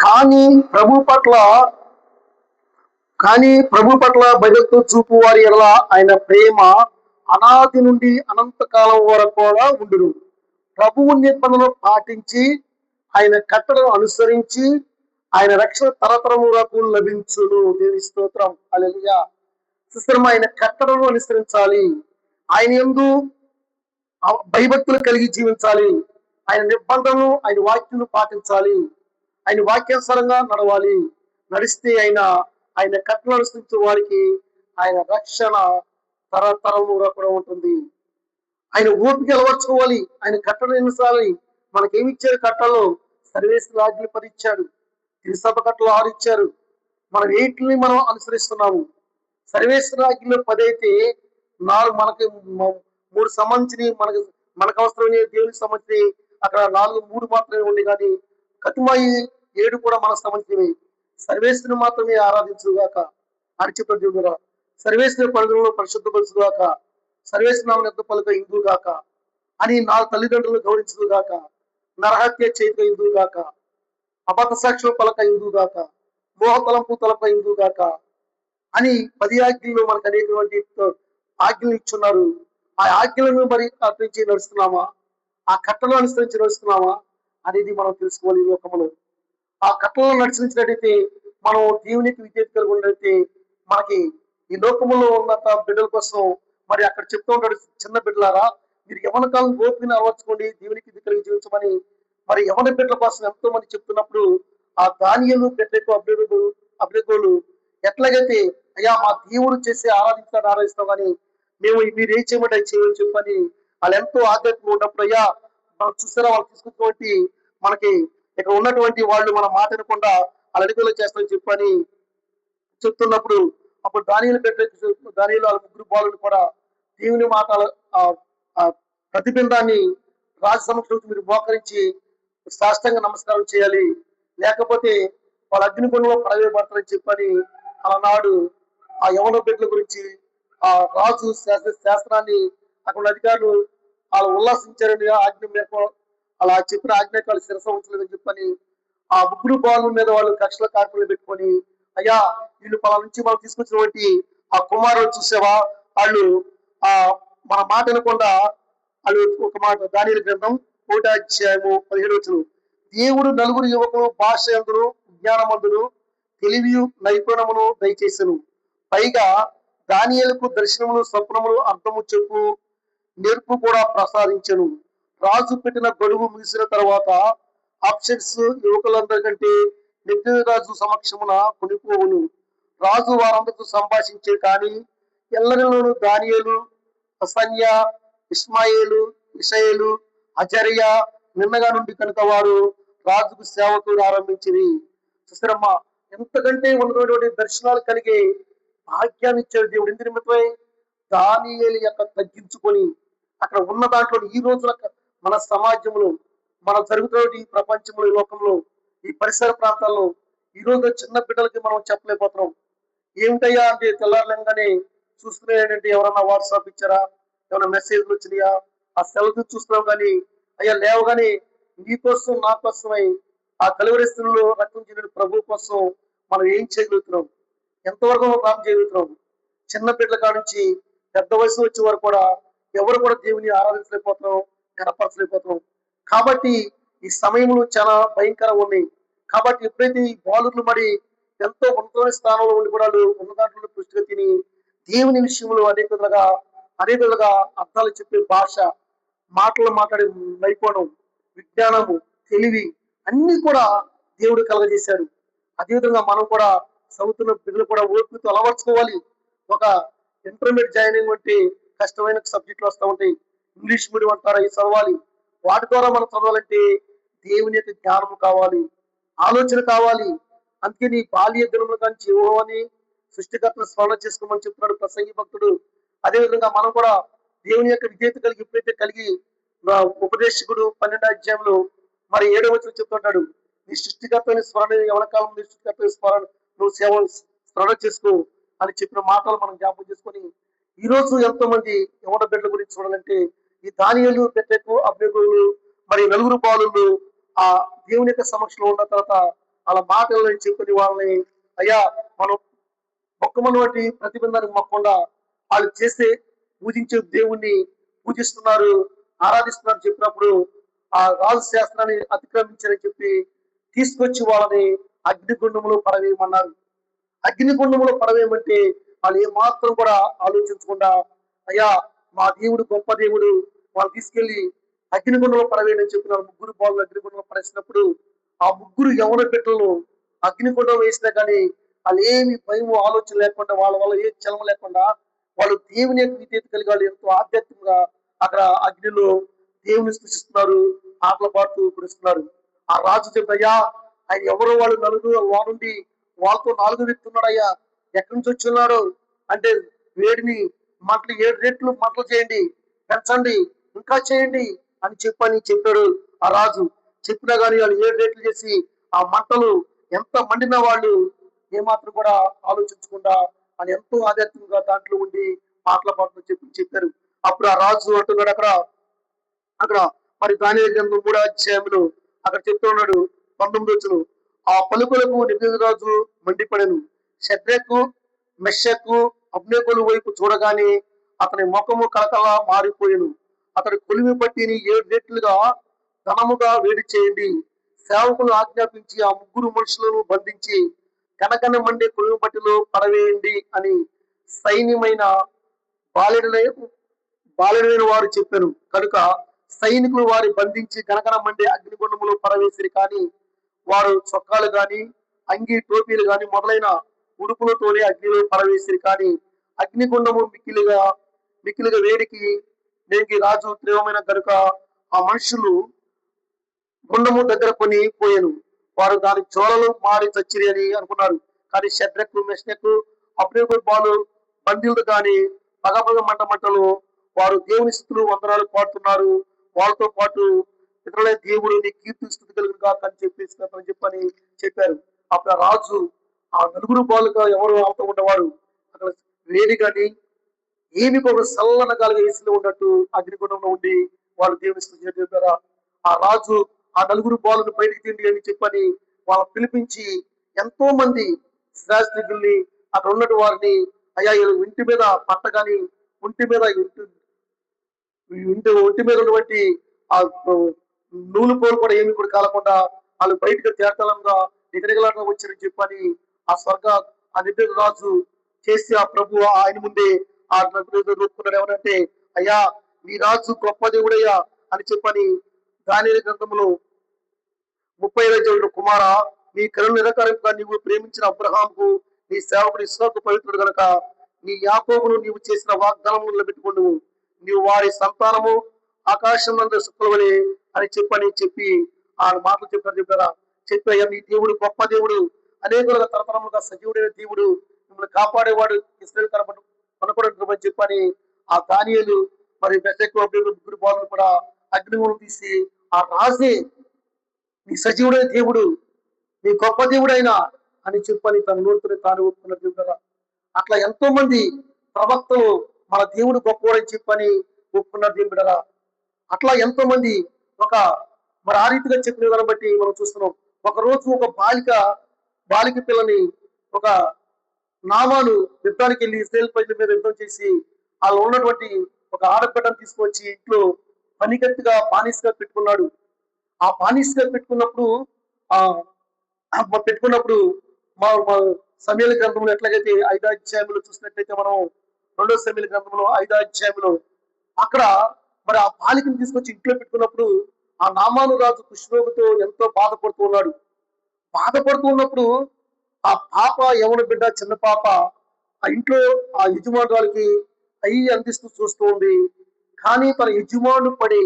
కానీ ప్రభు పట్ల కానీ ప్రభు పట్ల భయభక్తు చూపు వారి ఎడల ఆయన ప్రేమ అనాది నుండి అనంతకాలం వరకు కూడా ఉండును. ప్రభువు నిబంధనలు పాటించి ఆయన కట్టడను అనుసరించి ఆయన రక్షణ తరతరములకు లభించును. దేవి స్తోత్రం. అలెలుయా సుస్థిరం ఆయన కట్టడను అనుసరించాలి. ఆయన ఎందు భయభక్తులు కలిగి జీవించాలి. ఆయన నిబంధనలు ఆయన వాక్యం పాటించాలి. ఆయన వాక్యానుసారంగా నడవాలి. నడిస్తే ఆయన ఆయన కట్టలు అనుసరించే వారికి ఆయన రక్షణ తరతరముగా కూడా ఉంటుంది. ఆయన ఓపిక అలవర్చుకోవాలి. ఆయన కట్టలు ఎన్నిసార్లు మనకేమి ఇచ్చారు కట్టలు సర్వేస్ ఆజ్ఞలు పది ఇచ్చాడు తిరుసభ కట్టలు ఆరు ఇచ్చారు మనం వీటిని మనం అనుసరిస్తున్నాము. సర్వేశ్వర ఆజ్ఞలు పది అయితే నాలుగు మనకి మూడు సంబంధించి మనకి మనకు అవసరమైన దేవునికి సంబంధించి అక్కడ నాలుగు మూడు మాత్రమే ఉంది కానీ కతుమాయి ఏడు కూడా మనకు సంబంధించినవి సర్వేశ్వరుని మాత్రమే ఆరాధించుగాక అని చెప్పిన దేవుడురా సర్వేశ్వరి పరిధిలో పరిశుద్ధపరచుగాక సర్వేశ్వరం యొక్క పలుక ఇందుగాక అని నా తల్లిదండ్రులను గౌరవించుగాక నరహత్య చేతిక ఇందుగాక అబద్ధ సాక్షుల పలక ఇందుగాక మోహ తలంపు తలప ఇందుగాక అని పది ఆజ్ఞలు మనకు అనేటువంటి ఆజ్ఞలు ఇచ్చున్నారు. ఆ ఆజ్ఞలను మరి అర్పించి నడుస్తున్నామా? ఆ కట్టలు అనుసరించి నడుస్తున్నామా అనేది మనం తెలుసుకోవాలి ఈ లోకంలో. ఆ కట్టలో నడిచినట్లయితే మనం దేవునికి విధేయత కలిగి ఉన్నట్లయితే మనకి ఈ లోకములో ఉన్నంత బిడ్డల కోసం మరి అక్కడ చెప్తూ ఉంటాడు చిన్న బిడ్డలారా మీరు ఎవరి కాలం గోపిని అలవర్చుకోండి దేవునికి కలిగి జీవించమని. మరి ఎవరి బిడ్డల కోసం ఎంతో మంది చెప్తున్నప్పుడు ఆ ధాన్యలు బిడ్డకు అభ్యర్థులు అభ్యర్థులు ఎట్లాగైతే అయ్యా మా దేవుడు చేసే ఆరాధించాలని ఆరాధిస్తాం కానీ మేము మీరు ఏం చేయమంటే అది చేయమని చెప్పని వాళ్ళు ఎంతో ఆధ్యాత్మిక ఉన్నప్పుడు అయ్యా మనం చూసారా వాళ్ళు తీసుకున్నటువంటి మనకి ఇక్కడ ఉన్నటువంటి వాళ్ళు మనం మాట్లాడకుండా వాళ్ళ అడుగులో చేస్తామని చెప్పని చెప్తున్నప్పుడు అప్పుడు దానిలు పెట్టే దానిలో వాళ్ళ ముగ్గురు బాలుని కూడా దేవుని మాట ప్రతిబింబాన్ని రాజ సమక్షంలో మీరు మోకరించి సాష్టంగా నమస్కారం చేయాలి. లేకపోతే వాళ్ళ అగ్నిగుణంలో ప్రవేశపడతారని చెప్పని అలనాడు ఆ యవన బిడ్డల గురించి ఆ రాజు శాస్త్ర శాస్త్రాన్ని అక్కడ అధికారులు వాళ్ళు ఉల్లాసించారని ఆజ్ఞ మేరకు అలా చెప్పిన ఆజ్ఞ వాళ్ళు శిరస ఉంచలేదని చెప్పని ఆ ముగ్గురు బాలు మీద వాళ్ళు కక్షల కార్పులు పెట్టుకొని అయ్యా వీళ్ళు పలా నుంచి మనం తీసుకొచ్చినటువంటి ఆ కుమారుడు చూసావా? వాళ్ళు ఆ మన మాట వినకుండా వాళ్ళు ఒక మాట దాని గ్రంథం కోటాధ్యాయము పదిహేడు వచ్చును దేవుడు నలుగురు యువకులు భాష ఎందును జ్ఞానమందును తెలివి నైపుణ్యమును దయచేసను. పైగా దానియలకు దర్శనములు స్వప్నములు అర్థము చెప్పు నేర్పు కూడా ప్రసాదించను. రాజు పెట్టిన గడువు ముగిసిన తర్వాత ఆప్షన్స్ యువకులందరికంటే నెగ్గిన రాజు సమక్షమున కొనిపోవును రాజు వారందరితో సంభాషించే కానీ ఎల్లరిలోనూ దానియేలు అసన్య ఇస్మాయిలు ఇషయలు అజర్య నిన్నగా నుండి కనుక వారు రాజుకు సేవతో ఆరంభించింది సుశ్రమ్మ ఎంతకంటే ఉన్నటువంటి దర్శనాలు కలిగే భాగ్యాన్ని ఇచ్చాడు దేవుడు. ఎందు నిమిత్తమై? దానియేలు యొక్క తగ్గించుకొని అక్కడ ఉన్న దాంట్లో ఈ రోజున మన సమాజంలో మన జరుగుతున్న ఈ ప్రపంచంలో ఈ లోకంలో ఈ పరిసర ప్రాంతాల్లో ఈ రోజు చిన్న బిడ్డలకి మనం చెప్పలేకపోతున్నాం. ఏమిటయ్యా అంటే తెల్లారలంగానే చూసుకునే ఏంటంటే ఎవరన్నా వాట్సాప్ ఇచ్చారా? ఏమైనా మెసేజ్లు వచ్చినాయా? ఆ సెలవు చూస్తున్నాం కానీ అయ్యా లేవగానే నీకోసం నా కోసమై ఆ కలువరిస్తుల్లో రక్తం చెందిన ప్రభు కోసం మనం ఏం చేయగలుగుతున్నాం? ఎంతవరకు మనం ప్రార్థన చేయగలుగుతున్నాం? చిన్న బిడ్డల కాడ నుంచి పెద్ద వయసు వచ్చే వరకు కూడా ఎవరు కూడా దేవుని ఆరాధించలేకపోతున్నాం కనపరచలేకపోతున్నాం. కాబట్టి ఈ సమయంలో చాలా భయంకరంగా ఉన్నాయి కాబట్టి ఎప్పుడైతే ఈ బాలుర్లు మరి ఎంతో ఉన్నతమైన స్థానంలో ఉండి కూడా ఉన్న దాంట్లో పుష్టిగా తిని దేవుని విషయంలో అనేక విధంగా అనేక విధంగా అర్థాలు చెప్పే భాష మాటలు మాట్లాడే నైపుణ్యం విజ్ఞానము తెలివి అన్ని కూడా దేవుడు కలగజేశాడు. అదేవిధంగా మనం కూడా చదువుతున్న బిడ్డలు కూడా ఓపికతో అలవర్చుకోవాలి. ఒక ఇంటర్మీడియట్ జాయినింగ్ వంటి కష్టమైన సబ్జెక్టులు వస్తూ ఉంటాయి ఇంగ్లీష్ మీడియం అంటారా అవి చదవాలి. వాటి ద్వారా మనం చదవాలంటే దేవుని యొక్క జ్ఞానం కావాలి ఆలోచన కావాలి. అందుకే నీ బాల్య దినములు కానీ అని సృష్టికర్తను స్మరణ చేసుకోమని చెప్తున్నాడు ప్రసంగి భక్తుడు. అదేవిధంగా మనం కూడా దేవుని యొక్క విజేత కలిగి ఎప్పుడైతే కలిగి ఉపదేశకుడు పన్నెండు అధ్యాయంలో మరి ఏడవ వచ్చిన చెప్తుంటాడు నీ సృష్టికర్తని స్మరణ ఎవరికాలం నీ సృష్టికర్త స్మరణ నువ్వు సేవ స్మరణ చేసుకో అని చెప్పిన మాటలు మనం జ్ఞాపకం చేసుకొని ఈ రోజు ఎంతో మంది యవన బిడ్డల గురించి చూడాలంటే ఈ దానియలు పెట్టకు అభ్యర్థులు మరి నలుగురు బాలులు ఆ దేవుని యొక్క సమక్షంలో ఉన్న తర్వాత వాళ్ళ మాటలను చెప్పుకుని వాళ్ళని అయ్యా మనం మొక్కమని ప్రతిబంధానికి మొక్కకుండా వాళ్ళు చేసే పూజించే దేవుణ్ణి పూజిస్తున్నారు ఆరాధిస్తున్నారు చెప్పినప్పుడు ఆ రాజు శాస్త్రాన్ని అతిక్రమించారని చెప్పి తీసుకొచ్చి వాళ్ళని అగ్నిగుండంలో పడవేయమన్నారు. అగ్నిగుండంలో పడవేయమంటే వాళ్ళు ఏమాత్రం కూడా ఆలోచించకుండా అయ్యా మా దేవుడు గొప్ప దేవుడు వాళ్ళు తీసుకెళ్ళి అగ్నిగుండంలో పడవేయని చెప్పిన ముగ్గురు బాలు అగ్నిగుండంలో పడేసినప్పుడు ఆ ముగ్గురు యవన బిడ్డలను అగ్నిగుండం వేసినా కానీ వాళ్ళు ఏమి భయం ఆలోచన లేకుండా వాళ్ళ వల్ల ఏ చలమ లేకుండా వాళ్ళు దేవుని యొక్క విధేత కలిగి వాళ్ళు ఎంతో ఆధ్యాత్మికంగా అక్కడ అగ్నిలో దేవుని సృష్టిస్తున్నారు ఆటల పాటు కురుస్తున్నారు ఆ రాజు చెప్పయ్యా ఆయన ఎవరో వాళ్ళు నలుగురు వాడుండి వాళ్ళతో నాలుగు వ్యక్తున్నాడయ్యా ఎక్కడి నుంచి వచ్చి అంటే వేడిని మంటలు ఏడు రెట్లు మంటలు చేయండి పెంచండి ఇంకా చేయండి అని చెప్పని చెప్పాడు ఆ రాజు. చెప్పినా కానీ వాళ్ళు ఏడు రెట్లు చేసి ఆ మంటలు ఎంత మండిన వాళ్ళు ఏమాత్రం కూడా ఆలోచించకుండా అని ఎంతో ఆధ్యాత్మికంగా దాంట్లో ఉండి మాటల పాటలు చెప్పి చెప్పారు. అప్పుడు ఆ రాజు అంటున్నాడు అక్కడ అక్కడ మరి దాని గ్రంథం కూడా అధ్యాయంలో అక్కడ చెప్తున్నాడు పంతొమ్మిది వచ్చును ఆ పలుకులకు రాజు మండిపడను. శత్రకు మెషకు అబ్నేకులు వైపు చూడగానే అతని ముఖము కలకలా మారిపోయాను. అతడి కొలిమి పట్టిని ఏడు రెట్లుగా ఘనముగా వేడి చేయండి. సేవకులు ఆజ్ఞాపించి ఆ ముగ్గురు మనుషులను బంధించి కనకన మండే కొలిమి పట్టిలో పడవేయండి అని సైన్యమైన బాలుడనే బాలుడైన వారు చెప్పారు. కనుక సైనికులు వారి బంధించి కనకన మండే అగ్నిగుండములు పడవేసిరు కానీ వారు చొక్కాలు గాని అంగి టోపీలు గాని మొదలైన ఉడుపులతోనే అగ్నిలో పడవేసిరి కానీ అగ్నిగుండము మిక్కిలిగా మిక్కిలిగా వేడికి దేనికి రాజు తీవ్రమైన కనుక ఆ మనుషులు గుండము దగ్గర కొని పోయాను. వారు దాని చోళలు మారి చచ్చిరి అని అనుకున్నారు. కానీ షడ్రకు మెష్నకు అప్పుడే బాలు బందీలు కానీ పగపగ మంట మంటలు వారు దేవుని స్థితులు వందనాలు పాడుతున్నారు. వాళ్ళతో పాటు ఇతరుల దేవుడిని కీర్తి స్థితి కలిగిన అని చెప్పేసి చెప్పని చెప్పారు. అప్పుడు రాజు ఆ నలుగురు బాలుగా ఎవరు అవుతూ ఉండేవాడు? అక్కడ లేని కానీ ఏమి ఒక సల్లన గాలిగా వేసిలో ఉన్నట్టు అగ్నిగుణంలో ఉండి వాళ్ళు దేవుని స్థుతి చెప్పారా? ఆ రాజు ఆ నలుగురు బాలుని బయటికి తిండి అని చెప్పని వాళ్ళ పిలిపించి ఎంతో మంది శ్రాస్త్రికుల్ని అక్కడ ఉన్నట్టు వారిని అయ్యా వీళ్ళు ఇంటి మీద పట్ట కానీ ఒంటి మీద ఇంటి ఒంటి మీద ఉన్నటువంటి ఆ నూలు పోలు కూడా ఏమి కూడా కాలకుండా వాళ్ళు బయటకు తేటలంగా నిగనిగలాగా వచ్చారని చెప్పని ఆ స్వర్గ ఆ రాజు చేసి ఆ ప్రభు ఆయన ముందే ఆ రూపుకున్నాడు ఏమనంటే అయ్యా నీ రాజు గొప్ప దేవుడయ్యా అని చెప్పని దాని గ్రంథంలో ముప్పై ఐదు కుమార నీ కరుణ నిరకారంగా నీవు ప్రేమించిన అబ్రహాంకు నీ సేవకుడు ఇస్సాకు పవిత్రుడు గనక నీ యాకోబును నీవు చేసిన వాగ్దానము నిలబెట్టుకుండు. నీవు వారి సంతానము ఆకాశం నందు శుక్రవలే అని చెప్పని చెప్పి ఆ మాటలు చెప్పారు. చెప్పారా? చెప్పాయ్యా నీ దేవుడు గొప్ప దేవుడు. అనేకులుగా తరతరములుగా సజీవుడైన దేవుడు మిమ్మల్ని కాపాడేవాడు. ఇస్రాయల్ తరపున కొనకూడదని చెప్పని ఆ దానియలు మరి ముగ్గురు బాధలు కూడా అగ్నిగుణం తీసి ఆ రాజే నీ సజీవుడైన దేవుడు నీ గొప్ప దేవుడైనా అని చెప్పని తన నోటుని తాను ఒప్పుకున్న దేవుడు అట్లా ఎంతో మంది ప్రవక్తలు మన దేవుడు గొప్పవాడని చెప్పని ఒప్పుకున్న దేవుడరా అట్లా ఎంతో మంది ఒక మరి ఆ రీతిగా చెప్పిన దాన్ని బట్టి మనం చూస్తున్నాం. ఒక రోజు ఒక బాలిక బాలిక పిల్లని ఒక నామాను యుద్ధానికి వెళ్ళి ఇస్రాయల్ ప్రజల మీద యుద్ధం చేసి వాళ్ళు ఉన్నటువంటి ఒక ఆడపిల్లని తీసుకొచ్చి ఇంట్లో పనికత్తిగా బానిసగా పెట్టుకున్నాడు. ఆ బానిసగా పెట్టుకున్నప్పుడు ఆ పెట్టుకున్నప్పుడు మా సమీల సమయాల గ్రంథంలో ఎట్లాగైతే ఐదో అధ్యాయంలో చూసినట్లయితే మనం రెండో సమయాల గ్రంథంలో ఐదో అధ్యాయంలో అక్కడ మరి ఆ బాలికను తీసుకొచ్చి ఇంట్లో పెట్టుకున్నప్పుడు ఆ నామాను రాజు కృష్ణోగుతో ఎంతో బాధపడుతూ ఉన్నాడు. బాధపడుతూ ఉన్నప్పుడు ఆ పాప యవన బిడ్డ చిన్న పాప ఆ ఇంట్లో ఆ యజమానురాలకి అయ్యి అందిస్తూ చూస్తూ ఉంది. కానీ తన యజమాను పడి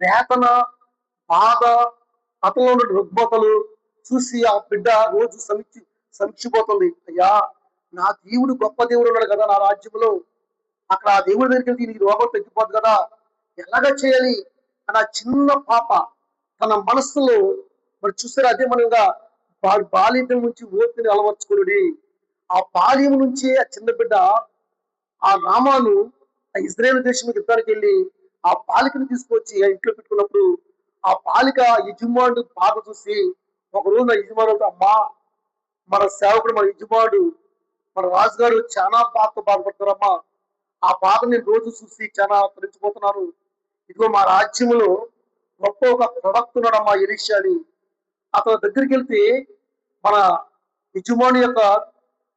వేతన బాధ అతను ఉన్న రుగ్మతలు చూసి ఆ బిడ్డ రోజు సమీక్ష సమీక్షిపోతుంది అయ్యా నా దేవుడు గొప్ప దేవుడు ఉన్నాడు కదా నా రాజ్యంలో. అక్కడ ఆ దేవుడి దగ్గరికి వెళ్తే నీకు రోగం తగ్గిపోదు కదా. ఎలాగ చేయాలి? అని ఆ చిన్న పాప తన మనస్సులో మరి చూసారు అదే మనగా బాల్యం నుంచి ఓపిని అలవర్చుకుని ఆ బాల్యం నుంచి ఆ చిన్న బిడ్డ ఆ రామాను ఆ ఇజ్రాయేల్ దేశం యుద్ధానికి వెళ్ళి ఆ బాలికను తీసుకొచ్చి ఆ ఇంట్లో పెట్టుకున్నప్పుడు ఆ బాలిక యజమానుడు బాధ చూసి ఒక రోజు నా యజమానుడు అమ్మా మన సేవకుడు మన యజమానుడు మన రాజుగారు చాలా బాధతో బాధపడతారమ్మా ఆ బాధ నేను రోజు చూసి చాలా తరించిపోతున్నాను. ఇదిగో మా రాజ్యములో గొప్ప ఒక ప్రవక్త ఉన్నాడమ్మా ఎలిషా అని. అతని దగ్గరికి వెళ్తే మన యజమాని యొక్క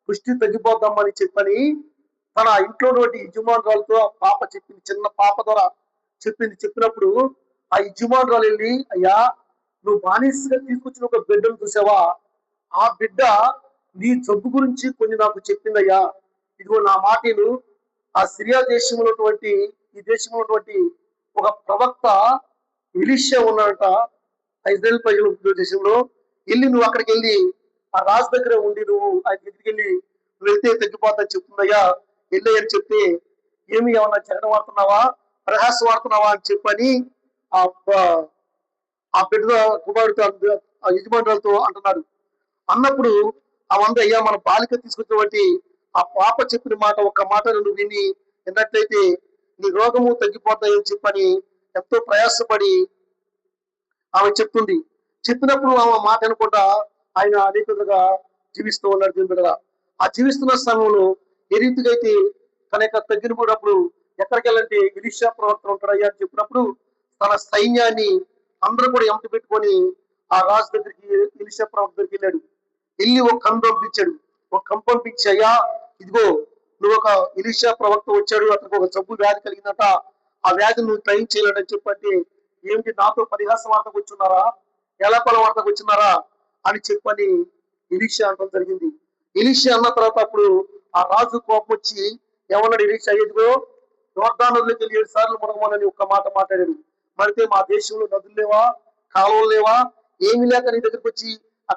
పుష్టి తగ్గిపోద్దామని చెప్పని తన ఇంట్లో యజమానురాలతో ఆ పాప చెప్పింది చిన్న పాప ద్వారా చెప్పింది. చెప్పినప్పుడు ఆ యజమానురాలు వెళ్ళి అయ్యా నువ్వు బానిసగా తీసుకొచ్చిన ఒక బిడ్డను చూసావా? ఆ బిడ్డ నీ జబ్బు గురించి కొన్ని నాకు చెప్పిందయ్యా. ఇదిగో నా మాటలు. ఆ సిరియా దేశంలో ఉన్నటువంటి ఈ దేశంలో ఉన్నటువంటి ఒక ప్రవక్త ఎలిషా ఉన్నాడట. ఇజ్రాయెల్ ప్రజలు దేశంలో వెళ్ళి నువ్వు అక్కడికి వెళ్ళి ఆ రాజు దగ్గర ఉండి నువ్వు ఆయన దగ్గరికి వెళ్ళి నువ్వు వెళ్తే తగ్గిపోతా చెప్తుందయ్యా. వెళ్ళి అని చెప్తే ఏమి ఏమన్నా జగన్ వాడుతున్నావా? ప్రహాస వాడుతున్నావా అని చెప్పని ఆ ఆ బిడ్డ కుమారుడితో ఆ యజమానులతో అంటున్నాడు. అన్నప్పుడు ఆ వంద అయ్యా మన బాలిక తీసుకొచ్చినటువంటి ఆ పాప చెప్పిన మాట ఒక్క మాట నువ్వు విని విన్నట్లయితే నీ రోగము తగ్గిపోతాయని చెప్పని ఎంతో ప్రయాసపడి ఆమె చెప్తుంది. చెప్పినప్పుడు ఆమె మాట అనుకుంటా ఆయన అనేకగా జీవిస్తూ ఉన్నాడు దీని ఆ జీవిస్తున్న సమయంలో ఏ రీతిగా అయితే తన యొక్క తగ్గినప్పుడు ఎక్కడికి వెళ్ళంటే ఇలిషా ప్రవర్తన ఉంటాడయ్యా అని చెప్పినప్పుడు తన సైన్యాన్ని అందరూ కూడా ఎంట పెట్టుకొని ఆ రాజు దగ్గరికి ఇలిషా ప్రవర్తన దగ్గరికి వెళ్ళాడు. వెళ్ళి ఒక కం పంపించాడు. ఒక కం పంపించి అయ్యా ఇదిగో నువ్వు ఒక ఇలిషా ప్రవక్త వచ్చాడు. అతనికి ఒక జబ్బు వ్యాధి కలిగిందట. ఆ వ్యాధి నువ్వు ట్రైన్ చేయాలని చెప్పంటే ఏమిటి నాతో పరిహాస వార్తకు వచ్చున్నారా ఎలాపల వార్తకు వచ్చినారా అని చెప్పని ఇలిషా అనడం జరిగింది. ఇలిషా అన్న తర్వాత అప్పుడు ఆ రాజు కోపం వచ్చి ఎవరన్నాడు ఇలీష అయ్యేదిగో ఎదుగో యోర్దానులకి వెళ్ళి ఏడు సార్లు మునగమని ఒక్క మాట మాట్లాడాడు. మరితే మా దేశంలో నదులు లేవా? కాలువలు లేవా? ఏమి లేక నీ దగ్గరకు వచ్చి